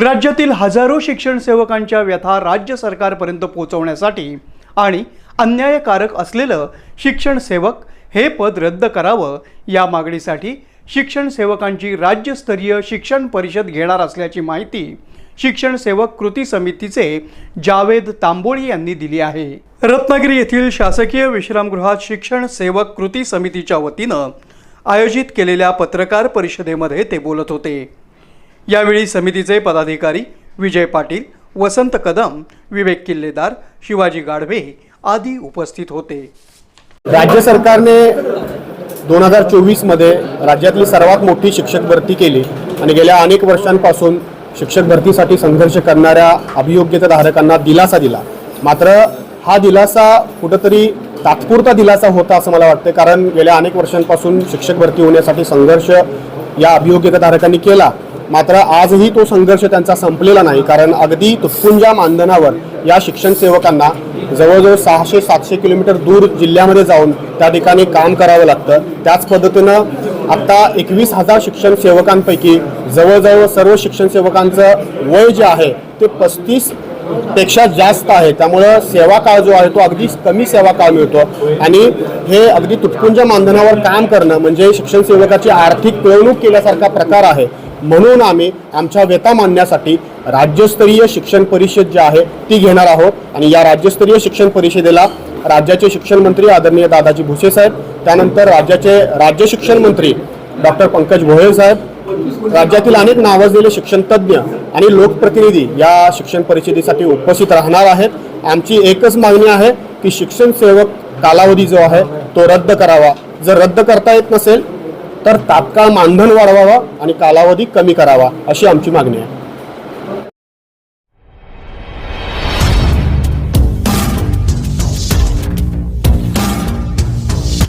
राज्यातील हजारो शिक्षण सेवकांच्या व्यथा राज्य सरकारपर्यंत पोहोचवण्यासाठी आणि अन्यायकारक असलेलं शिक्षण सेवक हे पद रद्द करावं या मागणीसाठी शिक्षण सेवकांची राज्यस्तरीय शिक्षण परिषद घेणार असल्याची माहिती शिक्षण सेवक कृती समितीचे जावेद तांबोळी यांनी दिली आहे. रत्नागिरी येथील शासकीय विश्रामगृहात शिक्षण सेवक कृती समितीच्या वतीनं आयोजित केलेल्या पत्रकार परिषदेमध्ये ते बोलत होते. यावेळी समितीचे पदाधिकारी विजय पाटील वसंत कदम विवेक किल्लेदार शिवाजी गाढवे आदी उपस्थित होते. राज्य सरकारने दोन हजार चोवीसमध्ये राज्यातली सर्वात मोठी शिक्षक भरती केली आणि गेल्या अनेक वर्षांपासून शिक्षक भरतीसाठी संघर्ष करणाऱ्या अभियोग्यताधारकांना दिलासा दिला. मात्र हा दिलासा कुठंतरी तात्पुरता दिलासा होता असं मला वाटतं कारण गेल्या अनेक वर्षांपासून शिक्षक भरती होण्यासाठी संघर्ष या अभियोग्यताधारकांनी केला. मात्र आजही तो संघर्ष त्यांचा संपलेला नाही कारण अगदी तुटपुंजा मानधनावर या शिक्षण सेवकांना जवळजवळ सहाशे सातशे किलोमीटर दूर जिल्ह्यामध्ये जाऊन त्या ठिकाणी काम करावं लागतं. त्याच पद्धतीनं आत्ता एकवीस हजार शिक्षण सेवकांपैकी जवळजवळ सर्व शिक्षण सेवकांचं वय जे आहे ते पस्तीसपेक्षा जास्त आहे. त्यामुळं सेवा काळ जो आहे तो अगदी कमी सेवा काळ मिळतो. आणि हे अगदी तुटपुंज मानधनावर काम करणं म्हणजे शिक्षण सेवकाची आर्थिक पिळवणूक केल्यासारखा प्रकार आहे. म्हणून आम्ही आमच्या व्यथा मांडण्यासाठी राज्यस्तरीय शिक्षण परिषद जी आहे ती घेणार आहोत. आणि या राज्यस्तरीय शिक्षण परिषदेला राज्याचे शिक्षण मंत्री आदरणीय दादाजी भुसे साहेब त्यानंतर राज्याचे राज्य शिक्षण मंत्री डॉक्टर पंकज भोळे साहेब राज्यातील अनेक नावाजलेले शिक्षण तज्ज्ञ आणि लोकप्रतिनिधी या शिक्षण परिषदेसाठी उपस्थित राहणार आहेत. आमची एकच मागणी आहे की शिक्षण सेवक कालावधी जो आहे तो रद्द करावा. जर रद्द करता येत नसेल तर तात्काळ मानधन वाढवावा आणि कालावधी कमी करावा अशी आमची मागणी आहे.